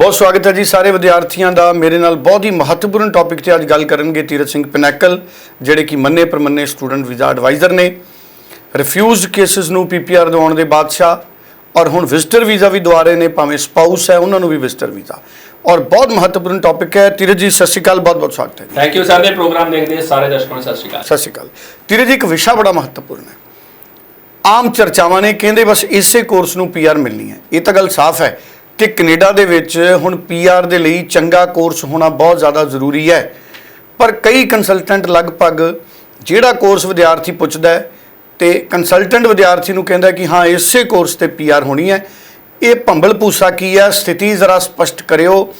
ਬਹੁਤ ਸਵਾਗਤ ਹੈ ਜੀ ਸਾਰੇ ਵਿਦਿਆਰਥੀਆਂ ਦਾ। ਮੇਰੇ ਨਾਲ ਬਹੁਤ ਹੀ ਮਹੱਤਵਪੂਰਨ ਟੌਪਿਕ ਤੇ ਅੱਜ ਗੱਲ ਕਰਨਗੇ ਤੀਰਤ ਸਿੰਘ ਪਿਨੈਕਲ ਜਿਹੜੇ ਕਿ ਮੰਨੇ ਪ੍ਰਮੰਨੇ ਸਟੂਡੈਂਟ ਵੀਜ਼ਾ ਐਡਵਾਈਜ਼ਰ ਨੇ। ਰਿਫਿਊਜ਼ਡ ਕੇਸਸ ਨੂੰ ਪੀਪੀਆਰ ਦਿਵਾਉਣ ਦੇ ਬਾਦਸ਼ਾਹ ਔਰ ਹੁਣ ਵਿਜ਼ਟਰ ਵੀਜ਼ਾ ਵੀ ਦਵਾ ਰਹੇ ਨੇ ਭਾਵੇਂ ਸਪਾਊਸ ਹੈ ਉਹਨਾਂ ਨੂੰ ਵੀ ਵਿਜ਼ਟਰ ਵੀਜ਼ਾ ਔਰ ਬਹੁਤ ਮਹੱਤਵਪੂਰਨ ਟੌਪਿਕ ਹੈ। ਤੀਰਤ ਜੀ ਸਤਿ ਸ਼੍ਰੀ ਅਕਾਲ ਬਹੁਤ ਬਹੁਤ ਸਵਾਗਤ ਹੈ ਥੈਂਕ ਯੂ ਸਰ ਦੇ ਪ੍ਰੋਗਰਾਮ ਦੇਖਦੇ ਸਾਰੇ ਦਰਸ਼ਕਾਂ ਨੂੰ ਸਤਿ ਸ਼੍ਰੀ ਅਕਾਲ। ਸਤਿ ਸ਼੍ਰੀ ਅਕਾਲ। ਤੀਰਤ ਜੀ ਇੱਕ ਵਿਸ਼ਾ ਬੜਾ ਮਹੱਤਵਪੂਰਨ ਹੈ। ਆਮ ਚਰਚਾਵਾਂ ਨੇ ਕਹਿੰਦੇ ਬਸ ਇਸੇ ਕੋਰਸ ਨੂੰ ਪੀਆਰ ਮਿਲਣੀ ਹੈ। ਇਹ ਤਾਂ ਗੱਲ ਸਾਫ਼ ਹੈ। ਕਿ ਕੈਨੇਡਾ ਦੇ ਵਿੱਚ ਹੁਣ ਪੀਆਰ ਦੇ ਲਈ ਚੰਗਾ ਕੋਰਸ ਹੋਣਾ ਬਹੁਤ ਜ਼ਿਆਦਾ ਜ਼ਰੂਰੀ ਹੈ। ਪਰ ਕਈ ਕੰਸਲਟੈਂਟ ਲਗਭਗ ਜਿਹੜਾ ਕੋਰਸ ਵਿਦਿਆਰਥੀ ਪੁੱਛਦਾ ਹੈ ਤੇ ਕੰਸਲਟੈਂਟ ਵਿਦਿਆਰਥੀ ਨੂੰ ਕਹਿੰਦਾ ਕਿ ਹਾਂ, ਇਸੇ ਕੋਰਸ ਤੇ ਪੀਆਰ ਹੋਣੀ ਹੈ। ਇਹ ਭੰਬਲ ਭੂਸਾ ਕੀ ਹੈ? ਸਥਿਤੀ ਜ਼ਰਾ ਸਪਸ਼ਟ ਕਰਿਓ।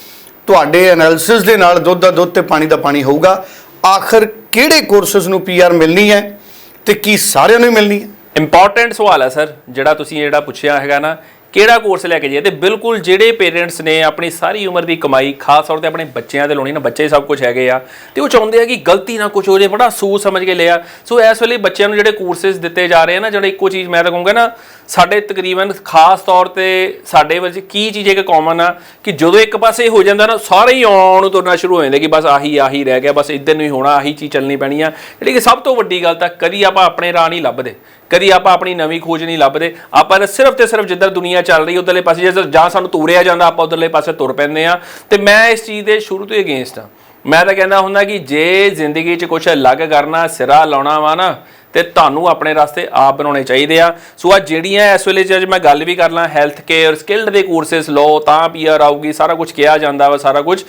ਤੁਹਾਡੇ ਐਨਾਲਿਸਿਸ ਦੇ ਨਾਲ ਦੁੱਧ ਦਾ ਦੁੱਧ ਤੇ ਪਾਣੀ ਦਾ ਪਾਣੀ ਹੋਊਗਾ। ਆਖਰ ਕਿਹੜੇ ਕੋਰਸਸ ਨੂੰ ਪੀਆਰ ਮਿਲਣੀ ਹੈ ਤੇ ਕੀ ਸਾਰਿਆਂ ਨੂੰ ਹੀ ਮਿਲਣੀ ਹੈ? ਇੰਪੋਰਟੈਂਟ ਸਵਾਲ ਹੈ, ਸਰ, ਜਿਹੜਾ ਤੁਸੀਂ ਜਿਹੜਾ ਪੁੱਛਿਆ ਹੈਗਾ ਨਾ ਕਿਹੜਾ ਕੋਰਸ ਲੈ ਕੇ ਜਾਈਏ? ਤੇ ਬਿਲਕੁਲ ਜਿਹੜੇ ਪੇਰੈਂਟਸ ਨੇ ਆਪਣੀ ਸਾਰੀ ਉਮਰ ਦੀ ਕਮਾਈ, ਖਾਸ ਤੌਰ ਤੇ ਆਪਣੇ ਬੱਚਿਆਂ ਦੇ ਲਾਉਣੀ ਨਾ, ਬੱਚੇ ਹੀ ਸਭ ਕੁਝ ਹੈਗੇ ਆ, ਤੇ ਉਹ ਚਾਹੁੰਦੇ ਆ ਕਿ ਗਲਤੀ ਨਾ ਕੁਝ ਹੋ ਜੇ ਬੜਾ ਸੋਚ ਸਮਝ ਕੇ ਲਿਆ। ਸੋ ਇਸ ਵੇਲੇ ਬੱਚਿਆਂ ਨੂੰ ਜਿਹੜੇ ਕੋਰਸਸ ਦਿੱਤੇ ਜਾ ਰਹੇ ਆ ਨਾ, ਜਿਹੜੇ ਇੱਕੋ ਚੀਜ਼ ਮੈਂ ਤਾਂ ਕਹੂੰਗਾ ਨਾ, ਸਾਡੇ ਤਕਰੀਬਨ ਖਾਸ ਤੌਰ ਤੇ ਸਾਡੇ ਵਿੱਚ ਕੀ ਚੀਜ਼ ਇੱਕ ਕਾਮਨ ਆ, ਕਿ ਜਦੋਂ ਇੱਕ ਪਾਸੇ ਹੋ ਜਾਂਦਾ ਨਾ, ਸਾਰੇ ਹੀ ਆਉਣ ਨੂੰ ਤੁਰਨਾ ਸ਼ੁਰੂ ਹੋ ਜਾਂਦੇ ਕਿ ਬਸ ਆਹੀ ਆਹੀ ਰਹਿ ਗਿਆ, ਬਸ ਇੱਧਰ ਨੂੰ ਹੀ ਹੋਣਾ, ਆਹੀ ਚੀਜ਼ ਚੱਲਣੀ ਪੈਣੀ ਆ। ਜਿਹੜੀ ਕਿ ਸਭ ਤੋਂ ਵੱਡੀ ਗੱਲ ਤਾਂ ਕਦੀ ਆਪਾਂ ਆਪਣੇ ਰਾਹ ਨਹੀਂ ਲੱਭਦੇ। ਕਦੀ ਆਪਾਂ ਆਪਣੀ ਨਵੀਂ ਖੋਜ ਨਹੀਂ ਲੱਭਦੇ। ਆਪਾਂ ਤਾਂ ਸਿਰਫ ਤੇ ਸਿਰਫ ਜਿੱਧਰ ਦੁਨੀਆ ਚੱਲ ਰਹੀ, ਉਧਰਲੇ ਪਾਸੇ ਜੇ ਜਾਂ ਸਾਨੂੰ ਤੋਰਿਆ ਜਾਂਦਾ, ਆਪਾਂ ਉਧਰਲੇ ਪਾਸੇ ਤੁਰ ਪੈਂਦੇ ਆ ਤੇ ਮੈਂ ਇਸ ਚੀਜ਼ ਦੇ ਸ਼ੁਰੂ ਤੋਂ ਹੀ ਅਗੇਂਸਟ ਆ ਮੈਂ ਤਾਂ ਕਹਿੰਦਾ ਹੁੰਦਾ ਕਿ ਜੇ ਜ਼ਿੰਦਗੀ 'ਚ ਕੁਝ ਅਲੱਗ ਕਰਨਾ, ਸਿਰਾ ਲਾਉਣਾ ਵਾ ਨਾ, ਤੇ ਤੁਹਾਨੂੰ ਆਪਣੇ ਰਸਤੇ ਆਪ ਬਣਾਉਣੇ ਚਾਹੀਦੇ ਆ। ਸੋ ਆ ਜਿਹੜੀਆਂ ਇਸ ਵੇਲੇ 'ਚ ਅੱਜ ਮੈਂ ਗੱਲ ਵੀ ਕਰ ਲਾਂ ਹੈਲਥ ਕੇਅਰ ਸਕਿਲਡ ਦੇ ਕੋਰਸਸ ਲਓ, ਤਾਂ ਪੀਆਰ ਆਊਗੀ, ਸਾਰਾ ਕੁਝ ਕਿਹਾ ਜਾਂਦਾ ਵਾ, ਸਾਰਾ ਕੁਝ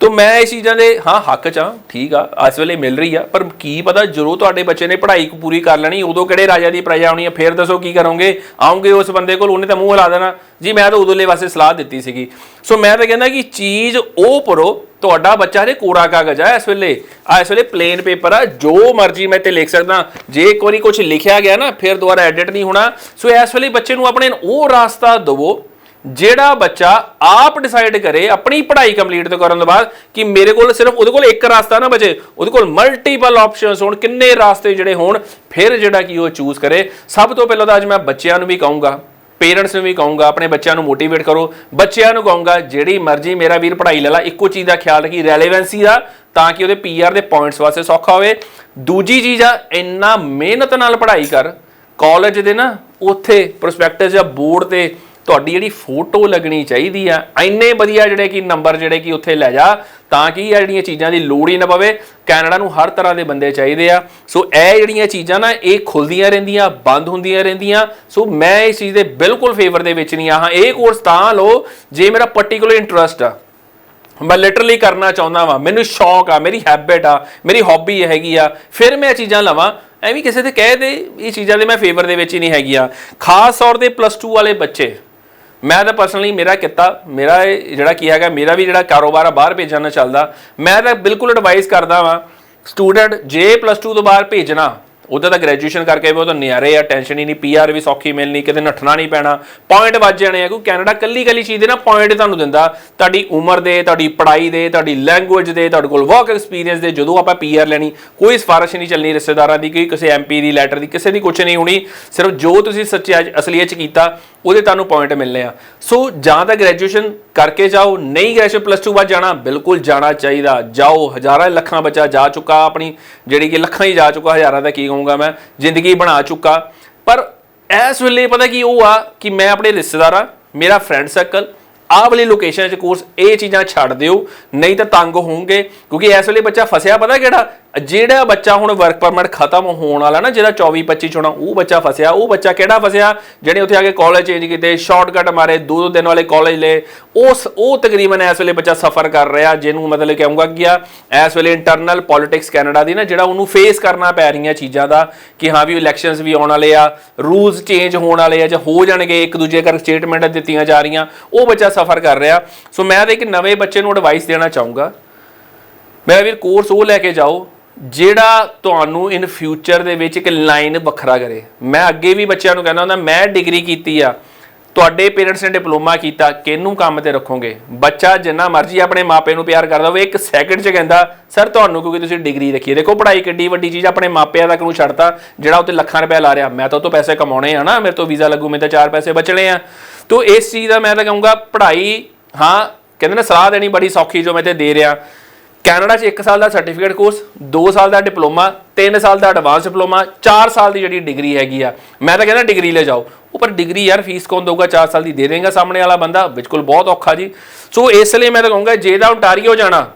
ਤੋ ਮੈਂ ਇਸ ਚੀਜ਼ਾਂ ਦੇ, ਹਾਂ, ਹੱਕ ਚ ਆ ਠੀਕ ਆ, ਇਸ ਵੇਲੇ ਮਿਲ ਰਹੀ ਆ, ਪਰ ਕੀ ਪਤਾ ਜਦੋਂ ਤੁਹਾਡੇ ਬੱਚੇ ਨੇ ਪੜ੍ਹਾਈ ਪੂਰੀ ਕਰ ਲੈਣੀ, ਉਦੋਂ ਕਿਹੜੇ ਰਾਜਾ ਦੀ ਪ੍ਰਜਾ ਆਉਣੀ ਆ, ਫੇਰ ਦੱਸੋ ਕੀ ਕਰੋਗੇ, ਆਉਂਗੇ ਉਸ ਬੰਦੇ ਕੋਲ, ਉਹਨੇ ਤਾਂ ਮੂੰਹ ਹਿਲਾ ਦੇਣਾ। ਜੀ, ਮੈਂ ਤਾਂ ਉਦੋਂ ਉਦੋਂਲੇ ਵਾਸਤੇ ਸਲਾਹ ਦਿੱਤੀ ਸੀਗੀ। ਸੋ ਮੈਂ ਤਾਂ ਕਹਿੰਦਾ ਕਿ ਚੀਜ਼ ਉਹ ਪੜੋ ਤੁਹਾਡਾ ਬੱਚਾ ਹਰੇ ਕੋਰਾ ਕਾਗਜ਼ ਆ ਇਸ ਵੇਲੇ। ਆ ਇਸ ਵੇਲੇ ਪਲੇਨ ਪੇਪਰ ਆ, ਜੋ ਮਰਜ਼ੀ ਮੈਂ ਤੇ ਲਿਖ ਸਕਦਾ। ਜੇ ਇੱਕ ਵਾਰੀ ਕੁਝ ਲਿਖਿਆ ਗਿਆ ਨਾ, ਫਿਰ ਦੁਬਾਰਾ ਐਡਿਟ ਨਹੀਂ ਹੋਣਾ। ਸੋ ਇਸ ਵੇਲੇ ਬੱਚੇ ਨੂੰ ਆਪਣੇ ਉਹ ਰਾਸਤਾ ਦਿਵੋ ਜਿਹੜਾ ਬੱਚਾ ਆਪ ਡਿਸਾਈਡ ਕਰੇ ਆਪਣੀ ਪੜ੍ਹਾਈ ਕੰਪਲੀਟ ਤੋਂ ਕਰਨ ਤੋਂ ਬਾਅਦ ਕਿ ਮੇਰੇ ਕੋਲ ਸਿਰਫ ਉਹਦੇ ਕੋਲ ਇੱਕ ਰਸਤਾ ਨਾ ਬਚੇ, ਉਹਦੇ ਕੋਲ ਮਲਟੀਪਲ ਆਪਸ਼ਨਸ ਹੋਣ, ਕਿੰਨੇ ਰਾਸਤੇ ਜਿਹੜੇ ਹੋਣ, ਫਿਰ ਜਿਹੜਾ ਕਿ ਉਹ ਚੂਜ਼ ਕਰੇ। ਸਭ ਤੋਂ ਪਹਿਲਾਂ ਤਾਂ ਅੱਜ ਮੈਂ ਬੱਚਿਆਂ ਨੂੰ ਵੀ ਕਹੂੰਗਾ ਪੇਰੈਂਟਸ ਨੂੰ ਵੀ ਕਹੂੰਗਾ, ਆਪਣੇ ਬੱਚਿਆਂ ਨੂੰ ਮੋਟੀਵੇਟ ਕਰੋ। ਬੱਚਿਆਂ ਨੂੰ ਕਹੂੰਗਾ, ਜਿਹੜੀ ਮਰਜ਼ੀ ਮੇਰਾ ਵੀਰ ਪੜ੍ਹਾਈ ਲੈ ਲਾ, ਇੱਕੋ ਚੀਜ਼ ਦਾ ਖਿਆਲ ਰੱਖੀ ਰੈਲੇਵੈਂਸੀ ਦਾ, ਤਾਂ ਕਿ ਉਹਦੇ ਪੀਆਰ ਦੇ ਪੁਆਇੰਟਸ ਵਾਸਤੇ ਸੌਖਾ ਹੋਵੇ। ਦੂਜੀ ਚੀਜ਼ ਆ, ਇੰਨਾ ਮਿਹਨਤ ਨਾਲ ਪੜ੍ਹਾਈ ਕਰ ਕਾਲਜ ਦੇ ਨਾ, ਉੱਥੇ ਪ੍ਰੋਸਪੈਕਟਸ ਜਾਂ ਬੋਰਡ ਤੇ ਤੁਹਾਡੀ ਜਿਹੜੀ ਫੋਟੋ ਲੱਗਣੀ ਚਾਹੀਦੀ ਆ, ਇੰਨੇ ਵਧੀਆ ਜਿਹੜੇ ਕਿ ਨੰਬਰ ਜਿਹੜੇ ਕਿ ਉੱਥੇ ਲੈ ਜਾ, ਤਾਂ ਕਿ ਇਹ ਜਿਹੜੀਆਂ ਚੀਜ਼ਾਂ ਦੀ ਲੋੜ ਹੀ ਨਾ ਪਵੇ, ਕੈਨੇਡਾ ਨੂੰ ਹਰ ਤਰ੍ਹਾਂ ਦੇ ਬੰਦੇ ਚਾਹੀਦੇ ਆ। ਸੋ ਇਹ ਜਿਹੜੀਆਂ ਚੀਜ਼ਾਂ ਨਾ, ਇਹ ਖੁੱਲਦੀਆਂ ਰਹਿੰਦੀਆਂ, ਬੰਦ ਹੁੰਦੀਆਂ ਰਹਿੰਦੀਆਂ। ਸੋ ਮੈਂ ਇਸ ਚੀਜ਼ ਦੇ ਬਿਲਕੁਲ ਫੇਵਰ ਦੇ ਵਿੱਚ ਨਹੀਂ ਆ। ਹਾਂ, ਇਹ ਕੋਰਸ ਤਾਂ ਲਓ, ਜੇ ਮੇਰਾ ਪਾਰਟਿਕੂਲਰ ਇੰਟਰਸਟ ਆ, ਮੈਂ ਲਿਟਰਲੀ ਕਰਨਾ ਚਾਹੁੰਦਾ ਵਾਂ, ਮੈਨੂੰ ਸ਼ੌਕ ਆ, ਮੇਰੀ ਹੈਬਿਟ ਆ, ਮੇਰੀ ਹੌਬੀ ਹੈਗੀ ਆ, ਫਿਰ ਮੈਂ ਇਹ ਚੀਜ਼ਾਂ ਲਵਾਂ। ਐਵੇਂ ਕਿਸੇ ਤੇ ਕਹਿ ਦੇ, ਇਹ ਚੀਜ਼ਾਂ ਦੇ ਮੈਂ ਫੇਵਰ ਦੇ ਵਿੱਚ ਹੀ ਨਹੀਂ ਹੈਗੀਆਂ ਖਾਸ ਤੌਰ ਤੇ ਪਲੱਸ 2 ਵਾਲੇ ਬੱਚੇ ਮੈਂ ਤਾਂ ਪਰਸਨਲੀ ਮੇਰਾ ਕੀਤਾ, ਮੇਰਾ ਜਿਹੜਾ ਕੀ ਹੈਗਾ, ਮੇਰਾ ਵੀ ਜਿਹੜਾ ਕਾਰੋਬਾਰ ਆ, ਬਾਹਰ ਭੇਜਣ ਨਾਲ ਚੱਲਦਾ। ਮੈਂ ਤਾਂ ਬਿਲਕੁਲ ਐਡਵਾਈਸ ਕਰਦਾ ਵਾਂ ਸਟੂਡੈਂਟ ਜੇ ਪਲੱਸ 2 ਤੋਂ ਬਾਹਰ ਭੇਜਣਾ, ਉਹਦਾ ਤਾਂ ਗ੍ਰੈਜੂਏਸ਼ਨ ਕਰਕੇ ਵੀ ਉਹ ਤਾਂ ਨਿਆਰੇ ਆ ਟੈਨਸ਼ਨ ਹੀ ਨਹੀਂ ਪੀਆਰ ਵੀ ਸੌਖੀ ਮਿਲਣੀ, ਕਿਤੇ ਨੱਠਣਾ ਨਹੀਂ ਪੈਣਾ। ਪੁਆਇੰਟ ਵੱਜ ਜਾਣੇ ਆ, ਕਿਉਂਕਿ ਕੈਨੇਡਾ ਕੱਲੀ ਕੱਲੀ ਚੀਜ਼ ਦੇ ਨਾ ਪੁਆਇੰਟ ਤੁਹਾਨੂੰ ਦਿੰਦਾ। ਤੁਹਾਡੀ ਉਮਰ ਦੇ, ਤੁਹਾਡੀ ਪੜ੍ਹਾਈ ਦੇ, ਤੁਹਾਡੀ ਲੈਂਗੁਏਜ ਦੇ, ਤੁਹਾਡੇ ਕੋਲ ਵਰਕ ਐਕਸਪੀਰੀਅੰਸ ਦੇ, ਜਦੋਂ ਆਪਾਂ ਪੀਆਰ ਲੈਣੀ, ਕੋਈ ਸਿਫਾਰਿਸ਼ ਨਹੀਂ ਚੱਲਣੀ ਰਿਸ਼ਤੇਦਾਰਾਂ ਦੀ, ਕੋਈ ਕਿਸੇ ਐਮਪੀ ਦੀ ਲੈਟਰ ਦੀ, ਕਿਸੇ ਦੀ ਕੁਝ ਨਹੀਂ ਹੋਣੀ। ਸਿਰਫ ਜੋ ਤੁਸੀਂ ਸੱਚੇ ਅਸਲੀਅਤ ਚ ਕੀਤਾ ਉਹਦੇ ਤੁਹਾਨੂੰ ਪੁਆਇੰਟ ਮਿਲਨੇ ਆ। ਸੋ ਜਾਂ ਤਾਂ ਗ੍ਰੈਜੂਏਸ਼ਨ ਕਰਕੇ ਜਾਓ, ਨਹੀਂ ਗ੍ਰੈਜੂਏਸ਼ਨ ਪਲੱਸ 2 ਬਾਅਦ ਜਾਣਾ, ਬਿਲਕੁਲ ਜਾਣਾ ਚਾਹੀਦਾ। ਜਾਓ, ਹਜ਼ਾਰਾਂ ਲੱਖਾਂ ਬੱਚਾ ਜਾ ਚੁੱਕਾ, ਆਪਣੀ ਜਿਹੜੀ ਕਿ ਲੱਖਾਂ ਹੀ ਜਾ ਚੁੱਕਾ, ਹਜ਼ਾਰਾਂ ਦਾ ਕੀ ਕਹੂੰਗਾ ਮੈਂ, ਜ਼ਿੰਦਗੀ ਬਣਾ ਚੁੱਕਾ। ਪਰ ਇਸ ਵੇਲੇ ਪਤਾ ਕੀ ਉਹ ਆ ਕਿ ਮੈਂ ਆਪਣੇ ਰਿਸ਼ਤੇਦਾਰਾਂ ਮੇਰਾ ਫਰੈਂਡ ਸਰਕਲ ਆਹ ਵਾਲੀ ਲੋਕੇਸ਼ਨ 'ਚ ਕੋਰਸ ਇਹ ਚੀਜ਼ਾਂ ਛੱਡ ਦਿਓ, ਨਹੀਂ ਤਾਂ ਤੰਗ ਹੋਵੋਗੇ, ਕਿਉਂਕਿ ਇਸ ਵੇਲੇ ਬੱਚਾ ਫਸਿਆ ਪਤਾ ਕਿਹੜਾ? ਜਿਹੜਾ ਬੱਚਾ ਹੁਣ ਵਰਕ ਪਰਮਿਟ ਖਤਮ ਹੋਣ ਵਾਲਾ ਨਾ, ਜਿਹੜਾ 24 25 ਚੋਣਾ, ਉਹ ਬੱਚਾ ਫਸਿਆ, ਉਹ ਬੱਚਾ ਕਿਹੜਾ ਫਸਿਆ? ਜਿਹੜੇ ਉੱਥੇ ਆ ਕੇ ਕਾਲਜ ਚੇਂਜ ਕੀਤੇ ਸ਼ਾਰਟਕਟ ਮਾਰੇ ਦੋ ਦੋ ਦਿਨ ਵਾਲੇ ਕਾਲਜ ਲਏ ਉਸ ਉਹ ਤਕਰੀਬਨ ਇਸ ਵੇਲੇ ਬੱਚਾ ਸਫਰ ਕਰ ਰਿਹਾ, ਜਿਹਨੂੰ ਮਤਲਬ ਕਹੂੰਗਾ ਕਿ ਆ, ਇਸ ਵੇਲੇ ਇੰਟਰਨਲ ਪੋਲਿਟਿਕਸ ਕੈਨੇਡਾ ਦੀ ਨਾ, ਜਿਹੜਾ ਉਹਨੂੰ ਫੇਸ ਕਰਨਾ ਪੈ ਰਹੀਆਂ ਚੀਜ਼ਾਂ ਦਾ, ਕਿ ਹਾਂ ਵੀ ਇਲੈਕਸ਼ਨਸ ਵੀ ਆਉਣ ਵਾਲੇ ਆ ਰੂਲਸ ਚੇਂਜ ਹੋਣ ਵਾਲੇ ਆ, ਜਾਂ ਹੋ ਜਾਣਗੇ, ਇੱਕ ਦੂਜੇ ਕਰ ਸਟੇਟਮੈਂਟ ਦਿੱਤੀਆਂ ਜਾ ਰਹੀਆਂ, ਉਹ ਬੱਚਾ ਸਫਰ ਕਰ ਰਿਹਾ। ਸੋ ਮੈਂ ਤਾਂ ਇੱਕ ਨਵੇਂ ਬੱਚੇ ਨੂੰ ਐਡਵਾਈਸ ਦੇਣਾ ਚਾਹੂੰਗਾ। ਮੈਂ ਵੀਰ ਕੋਰਸ ਉਹ ਲੈ ਕੇ ਜਾਓ, ਜਿਹੜਾ ਤੁਹਾਨੂੰ ਇਨ ਫਿਊਚਰ ਦੇ ਵਿੱਚ ਇੱਕ ਲਾਈਨ ਵੱਖਰਾ ਕਰੇ। ਮੈਂ ਅੱਗੇ ਵੀ ਬੱਚਿਆਂ ਨੂੰ ਕਹਿੰਦਾ ਹੁੰਦਾ, ਮੈਂ ਡਿਗਰੀ ਕੀਤੀ ਆ ਤੁਹਾਡੇ ਪੇਰੈਂਟਸ ਨੇ ਡਿਪਲੋਮਾ ਕੀਤਾ, ਕਿਹਨੂੰ ਕੰਮ ਤੇ ਰੱਖੋਗੇ? ਬੱਚਾ ਜਿੰਨਾ ਮਰਜ਼ੀ ਆਪਣੇ ਮਾਪੇ ਨੂੰ ਪਿਆਰ ਕਰਦਾ ਹੋਵੇ ਇੱਕ ਸੈਕਿੰਡ 'ਚ ਕਹਿੰਦਾ, ਸਰ, ਤੁਹਾਨੂੰ ਕਿਉਂਕਿ ਤੁਸੀਂ ਡਿਗਰੀ ਰੱਖੀ ਹੈ। ਦੇਖੋ, ਪੜ੍ਹਾਈ ਕਿੱਡੀ ਵੱਡੀ ਚੀਜ਼ ਆਪਣੇ ਮਾਪਿਆਂ ਤੱਕ ਨੂੰ ਛੱਡਤਾ, ਜਿਹੜਾ ਉੱਤੇ ਲੱਖਾਂ ਰੁਪਏ ਲਾ ਰਿਹਾ। ਮੈਂ ਤਾਂ ਉਹ ਤੋਂ ਪੈਸੇ ਕਮਾਉਣੇ ਆ ਨਾ, ਮੇਰੇ ਤੋਂ ਵੀਜ਼ਾ ਲੱਗੂ, ਮੇਰੇ ਤਾਂ ਚਾਰ ਪੈਸੇ ਬਚਣੇ ਆ। ਤੋ ਇਸ ਚੀਜ਼ ਦਾ ਮੈਂ ਤਾਂ ਕਹੂੰਗਾ, ਪੜ੍ਹਾਈ, ਹਾਂ, ਕਹਿੰਦੇ ਨੇ ਸਲਾਹ ਦੇਣੀ ਬੜੀ ਸੌਖੀ ਜੋ ਮੈਂ ਤੇ ਦੇ ਰਿਹਾ। ਕੈਨੇਡਾ 'ਚ 1 ਸਾਲ ਦਾ ਸਰਟੀਫਿਕੇਟ ਕੋਰਸ 2 ਸਾਲ ਦਾ ਡਿਪਲੋਮਾ 3 ਸਾਲ ਦਾ ਐਡਵਾਂਸ ਡਿਪਲੋਮਾ 4 ਸਾਲ ਦੀ ਜਿਹੜੀ ਡਿਗਰੀ ਹੈਗੀ ਆ। ਮੈਂ ਤਾਂ ਕਹਿੰਦਾ ਡਿਗਰੀ ਲੈ ਜਾਓ। ਉਹ ਪਰ ਡਿਗਰੀ ਯਾਰ ਫੀਸ ਕੌਣ ਦਊਗਾ? 4 ਸਾਲ ਦੀ ਦੇ ਦੇਗਾ ਸਾਹਮਣੇ ਵਾਲਾ ਬੰਦਾ ਬਿਲਕੁਲ ਬਹੁਤ ਔਖਾ ਜੀ। ਸੋ ਇਸ ਲਈ ਮੈਂ ਤਾਂ ਕਹੂੰਗਾ, ਜੇ ਤਾਂ ਓਨਟਾਰੀਓ ਜਾਣਾ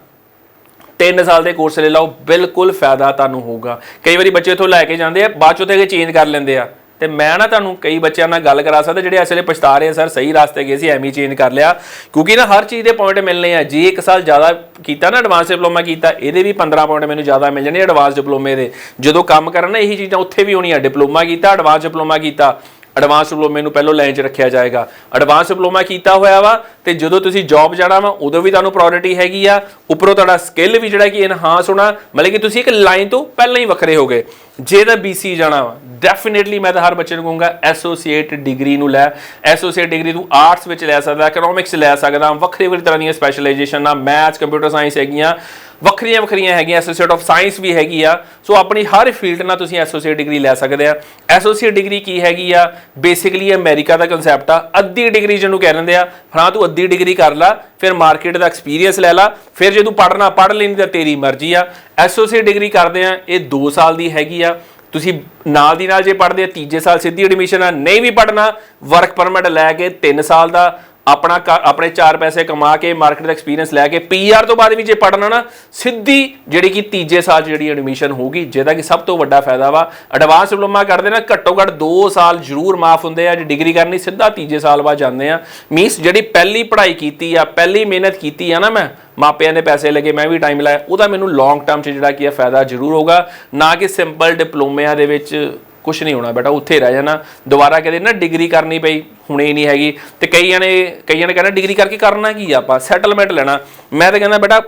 3 ਸਾਲ ਦੇ ਕੋਰਸ ਲੈ ਲਓ, ਬਿਲਕੁਲ ਫਾਇਦਾ ਤੁਹਾਨੂੰ ਹੋਊਗਾ। ਕਈ ਵਾਰੀ ਬੱਚੇ ਇਥੋਂ ਲੈ ਕੇ ਜਾਂਦੇ ਆ, ਬਾਅਦ ਚੋਂ ਤੇ ਚੇਂਜ ਕਰ ਲੈਂਦੇ ਆ। ਤੇ ਮੈਂ ਨਾ ਤੁਹਾਨੂੰ ਕਈ ਬੱਚਿਆਂ ਨਾਲ ਗੱਲ ਕਰਾ ਸਕਦਾ, ਜਿਹੜੇ ਇਸ ਵੇਲੇ ਪਛਤਾ ਰਹੇ ਆ ਸਰ, ਸਹੀ ਰਾਸਤੇ ਗਏ ਸੀ, ਐਵੇਂ ਚੇਂਜ ਕਰ ਲਿਆ। ਕਿਉਂਕਿ ਨਾ ਹਰ ਚੀਜ਼ ਦੇ ਪੁਆਇੰਟ ਮਿਲਨੇ ਆ। ਜੇ ਇੱਕ ਸਾਲ ਜ਼ਿਆਦਾ ਕੀਤਾ ਨਾ ਐਡਵਾਂਸ ਡਿਪਲੋਮਾ ਕੀਤਾ, ਇਹਦੇ ਵੀ 15 ਪੁਆਇੰਟ ਮੈਨੂੰ ਜ਼ਿਆਦਾ ਮਿਲ ਜਾਣੇ ਐਡਵਾਂਸ ਡਿਪਲੋਮੇ ਦੇ। ਜਦੋਂ ਕੰਮ ਕਰਨਾ ਇਹੀ ਚੀਜ਼ਾਂ ਉੱਥੇ ਵੀ ਹੋਣੀਆਂ ਡਿਪਲੋਮਾ ਕੀਤਾ ਐਡਵਾਂਸ ਡਿਪਲੋਮਾ ਕੀਤਾ। ਐਡਵਾਂਸ ਡਿਪਲੋਮੇ ਨੂੰ ਪਹਿਲਾਂ ਲਾਈਨ 'ਚ ਰੱਖਿਆ ਜਾਏਗਾ। ਐਡਵਾਂਸ ਡਿਪਲੋਮਾ ਕੀਤਾ ਹੋਇਆ ਵਾ ਤੇ ਜਦੋਂ ਤੁਸੀਂ ਜੌਬ ਜਾਣਾ ਵਾ, ਉਦੋਂ ਵੀ ਤੁਹਾਨੂੰ ਪ੍ਰਾਇੋਰਟੀ ਹੈਗੀ ਆ। ਉੱਪਰੋਂ ਤੁਹਾਡਾ ਸਕਿੱਲ ਵੀ ਜਿਹੜਾ ਕਿ ਇਨਹਾਂਸ ਹੋਣਾ, ਮਤਲਬ ਕਿ ਤੁਸੀਂ ਇੱਕ ਲਾਈਨ ਤੋਂ ਪਹਿਲਾਂ ਹੀ ਵੱਖਰੇ ਹੋਗੇ ਜੇ ਤਾਂ BC ਜਾਣਾ ਵਾ ਡੈਫੀਨਿਟਲੀ ਮੈਂ ਤਾਂ ਹਰ ਬੱਚੇ ਨੂੰ ਕਹੂੰਗਾ ਐਸੋਸੀਏਟ ਡਿਗਰੀ ਨੂੰ ਲੈ। ਐਸੋਸੀਏਟ ਡਿਗਰੀ ਤੂੰ ਆਰਟਸ ਵਿੱਚ ਲੈ ਸਕਦਾ ਇਕਨੋਮਿਕਸ ਲੈ ਸਕਦਾ, ਵੱਖਰੀ ਵੱਖਰੀ ਤਰ੍ਹਾਂ ਦੀਆਂ ਸਪੈਸ਼ਲਾਈਜੇਸ਼ਨ ਆ ਮੈਥਸ ਕੰਪਿਊਟਰ ਸਾਇੰਸ ਹੈਗੀਆਂ, ਵੱਖਰੀਆਂ ਵੱਖਰੀਆਂ ਹੈਗੀਆਂ ਐਸੋਸੀਏਟ ਆਫ ਸਾਇੰਸ ਵੀ ਹੈਗੀ ਆ। ਸੋ ਆਪਣੀ ਹਰ ਫੀਲਡ ਨਾਲ ਤੁਸੀਂ ਐਸੋਸੀਏਟ ਡਿਗਰੀ ਲੈ ਸਕਦੇ ਆ। ਐਸੋਸੀਏਟ ਡਿਗਰੀ ਕੀ ਹੈਗੀ ਆ? ਬੇਸਿਕਲੀ ਅਮਰੀਕਾ ਦਾ ਕਨਸੈਪਟ ਆ। ਅੱਧੀ ਡਿਗਰੀ ਜਿਹਨੂੰ ਕਹਿ ਲੈਂਦੇ ਆ, ਹਾਂ ਤੂੰ ਅੱਧੀ ਡਿਗਰੀ ਕਰ ਲੈ, ਫਿਰ ਮਾਰਕੀਟ ਦਾ ਐਕਸਪੀਰੀਅੰਸ ਲੈ ਲੈ, ਫਿਰ ਜੇ ਤੂੰ ਪੜ੍ਹਨਾ, ਪੜ੍ਹ ਲੈਣੀ ਤਾਂ ਤੇਰੀ ਮਰਜ਼ੀ ਆ। ਐਸੋਸੀਏਟ ਡਿਗਰੀ ਕਰਦੇ ਆ, ਇਹ 2 ਸਾਲ ਦੀ ਹੈਗੀ ਆ। ਤੁਸੀਂ ਨਾਲ ਦੀ ਨਾਲ ਜੇ ਪੜ੍ਹਦੇ ਆ, ਤੀਜੇ ਸਾਲ ਸਿੱਧੀ ਐਡਮਿਸ਼ਨ ਆ, ਨਹੀਂ ਵੀ ਪੜ੍ਹਨਾ ਵਰਕ ਪਰਮਿਟ ਲੈ ਕੇ 3 ਸਾਲ ਦਾ ਆਪਣਾ ਕ- ਆਪਣੇ 4 ਪੈਸੇ ਕਮਾ ਕੇ ਮਾਰਕੀਟ ਦਾ ਐਕਸਪੀਰੀਅੰਸ ਲੈ ਕੇ ਪੀਆਰ ਤੋਂ ਬਾਅਦ ਵੀ ਜੇ ਪੜਨਾ ਨਾ, ਸਿੱਧੀ ਜਿਹੜੀ ਕਿ ਤੀਜੇ ਸਾਲ 'ਚ ਜਿਹੜੀ ਐਡਮਿਸ਼ਨ ਹੋਊਗੀ, ਜਿਹਦਾ ਕਿ ਸਭ ਤੋਂ ਵੱਡਾ ਫਾਇਦਾ ਵਾ ਐਡਵਾਂਸ ਡਿਪਲੋਮਾ ਕਰਦੇ ਨਾ, ਘੱਟੋ ਘੱਟ 2 ਸਾਲ ਜ਼ਰੂਰ ਮਾਫ ਹੁੰਦੇ ਆ, ਜੇ ਡਿਗਰੀ ਕਰਨੀ, ਸਿੱਧਾ ਤੀਜੇ ਸਾਲ ਬਾਅਦ ਜਾਂਦੇ ਆ। ਮੀਨਸ ਜਿਹੜੀ ਪਹਿਲੀ ਪੜ੍ਹਾਈ ਕੀਤੀ ਆ, ਪਹਿਲੀ ਮਿਹਨਤ ਕੀਤੀ ਆ ਨਾ ਮੈਂ, ਮਾਪਿਆਂ ਦੇ ਪੈਸੇ ਲੱਗੇ, ਮੈਂ ਵੀ ਟਾਈਮ ਲਾਇਆ, ਉਹਦਾ ਮੈਨੂੰ ਲੌਂਗ ਟਰਮ 'ਚ ਜਿਹੜਾ ਕੀ ਆ ਫਾਇਦਾ ਜ਼ਰੂਰ ਹੋਗਾ ਨਾ ਕਿ ਸਿੰਪਲ ਡਿਪਲੋਮਿਆਂ ਦੇ ਵਿੱਚ ਕੁਝ ਨਹੀਂ ਹੋਣਾ ਬੇਟਾ, ਉੱਥੇ ਰਹਿ ਜਾਣਾ। ਦੁਬਾਰਾ ਕਦੇ ਨਾ ਡਿਗਰੀ ਕਰਨੀ ਪਈ, ਹੁਣੇ ਨਹੀਂ ਹੈਗੀ। ਤੇ ਕਈਆਂ ਨੇ ਕਈਆਂ ਨੇ ਕਹਿੰਦਾ ਡਿਗਰੀ ਕਰਕੇ ਕਰਨਾ ਕੀ ਆ ਆਪਾਂ? ਸੈਟਲਮੈਂਟ ਲੈਣਾ। ਮੈਂ ਤਾਂ ਕਹਿੰਦਾ ਬੇਟਾ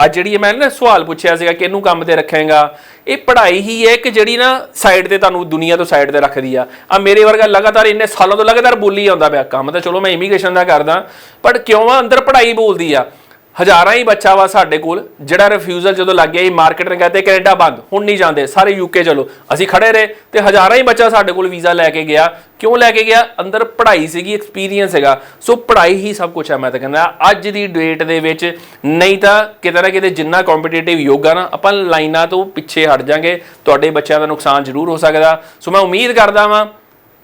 ਅੱਜ ਜਿਹੜੀ ਮੈਂ ਨਾ ਸਵਾਲ ਪੁੱਛਿਆ ਸੀਗਾ ਕਿ ਇਹਨੂੰ ਕੰਮ ਤੇ ਰੱਖੇਗਾ? ਇਹ ਪੜ੍ਹਾਈ ਹੀ ਹੈ ਕਿ ਜਿਹੜੀ ਨਾ ਸਾਈਡ ਤੇ ਤੁਹਾਨੂੰ ਦੁਨੀਆ ਤੋਂ ਸਾਈਡ ਤੇ ਰੱਖਦੀ ਆ? ਆ ਮੇਰੇ ਵਰਗਾ ਲਗਾਤਾਰ ਇੰਨੇ ਸਾਲਾਂ ਤੋਂ ਲਗਾਤਾਰ ਬੋਲੀ ਆਉਂਦਾ ਪਿਆ। ਕੰਮ ਤਾਂ ਚਲੋ ਮੈਂ ਇਮੀਗ੍ਰੇਸ਼ਨ ਦਾ ਕਰਦਾ, ਪਰ ਕਿਉਂ ਆ? ਅੰਦਰ ਪੜ੍ਹਾਈ ਬੋਲਦੀ ਆ। ਹਜ਼ਾਰਾਂ ਹੀ ਬੱਚਾ ਵਾ ਸਾਡੇ ਕੋਲ, ਜਿਹੜਾ ਰਿਫਿਊਜ਼ਲ ਜਦੋਂ ਲੱਗ ਗਿਆ, ਇਹ ਮਾਰਕੀਟ ਨੇ ਕਹਤੇ ਕੈਨੇਡਾ ਬੰਦ, ਹੁਣ ਨਹੀਂ ਜਾਂਦੇ, ਸਾਰੇ ਯੂਕੇ ਚਲੋ। ਅਸੀਂ ਖੜੇ ਰਹੇ ਤੇ ਹਜ਼ਾਰਾਂ ਹੀ ਬੱਚਾ ਸਾਡੇ ਕੋਲ ਵੀਜ਼ਾ ਲੈ ਕੇ ਗਿਆ। ਕਿਉਂ ਲੈ ਕੇ ਗਿਆ? ਅੰਦਰ ਪੜ੍ਹਾਈ ਸੀਗੀ ਐਕਸਪੀਰੀਅੰਸ ਹੈਗਾ। ਸੋ ਪੜ੍ਹਾਈ ਹੀ ਸਭ ਕੁਝ ਹੈ, ਮੈਂ ਤਾਂ ਕਹਿੰਦਾ। ਅੱਜ ਦੀ ਡੇਟ ਦੇ ਵਿੱਚ ਨਹੀਂ ਤਾਂ ਕਿਤੇ ਨਾ ਕਿਤੇ ਜਿੰਨਾ ਕੰਪੀਟੀਟਿਵ ਯੋਗਾ ਨਾ, ਆਪਾਂ ਲਾਈਨਾਂ ਤੋਂ ਪਿੱਛੇ ਹਟ ਜਾਾਂਗੇ, ਤੁਹਾਡੇ ਬੱਚਿਆਂ ਦਾ ਨੁਕਸਾਨ ਜ਼ਰੂਰ ਹੋ ਸਕਦਾ। ਸੋ ਮੈਂ ਉਮੀਦ ਕਰਦਾ ਵਾਂ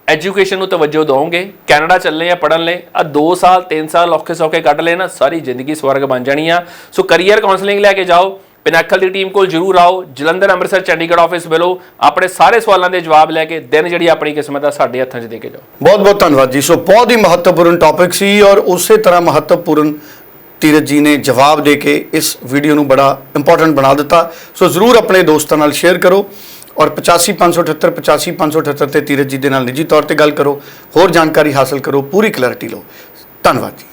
ਐਜੂਕੇਸ਼ਨ ਨੂੰ ਤਵੱਜੋ ਦਿਓਗੇ ਕੈਨੇਡਾ ਚੱਲੇ ਆ ਪੜਨ ਲਈ ਆ 2 ਸਾਲ 3 ਸਾਲ ਔਖੇ ਸੌਖੇ ਕੱਢ ਲੈਣਾ ਸਾਰੀ ਜ਼ਿੰਦਗੀ ਸਵਰਗ ਬਣ ਜਾਣੀ ਆ। ਸੋ ਕੈਰੀਅਰ ਕਾਉਂਸਲਿੰਗ ਲੈ ਕੇ ਜਾਓ ਪਿਨਾਕਲ ਦੀ ਟੀਮ ਕੋਲ ਜਰੂਰ ਆਓ, ਜਲੰਧਰ, ਅੰਮ੍ਰਿਤਸਰ, ਚੰਡੀਗੜ੍ਹ ਆਫਿਸ ਮਿਲੋ, ਆਪਣੇ ਸਾਰੇ ਸਵਾਲਾਂ ਦੇ ਜਵਾਬ ਲੈ ਕੇ, ਦਿਨ ਜਿਹੜੀ ਆਪਣੀ ਕਿਸਮਤ ਆ, ਸਾਡੇ ਹੱਥਾਂ 'ਚ ਦੇ ਕੇ ਜਾਓ। ਬਹੁਤ ਬਹੁਤ ਧੰਨਵਾਦ ਜੀ। ਸੋ ਬਹੁਤ ਹੀ ਮਹੱਤਵਪੂਰਨ ਟੌਪਿਕ ਸੀ ਔਰ ਉਸੇ ਤਰ੍ਹਾਂ ਮਹੱਤਵਪੂਰਨ ਧੀਰਜ ਜੀ ਨੇ ਜਵਾਬ ਦੇ ਕੇ ਇਸ ਵੀਡੀਓ ਨੂੰ ਬੜਾ ਇੰਪੋਰਟੈਂਟ ਬਣਾ ਦਿੱਤਾ। ਸੋ ਜ਼ਰੂਰ ਆਪਣੇ ਦੋਸਤਾਂ ਨਾਲ ਸ਼ੇਅਰ ਕਰੋ। ਔਰ 85578 85578 ਤੇ ਧੀਰਜ ਜੀ ਦੇ ਨਾਲ ਨਿੱਜੀ ਤੌਰ ਤੇ ਗੱਲ ਕਰੋ, ਹੋਰ ਜਾਣਕਾਰੀ ਹਾਸਲ ਕਰੋ, ਪੂਰੀ ਕਲੈਰਿਟੀ ਲਓ। ਧੰਨਵਾਦ ਜੀ।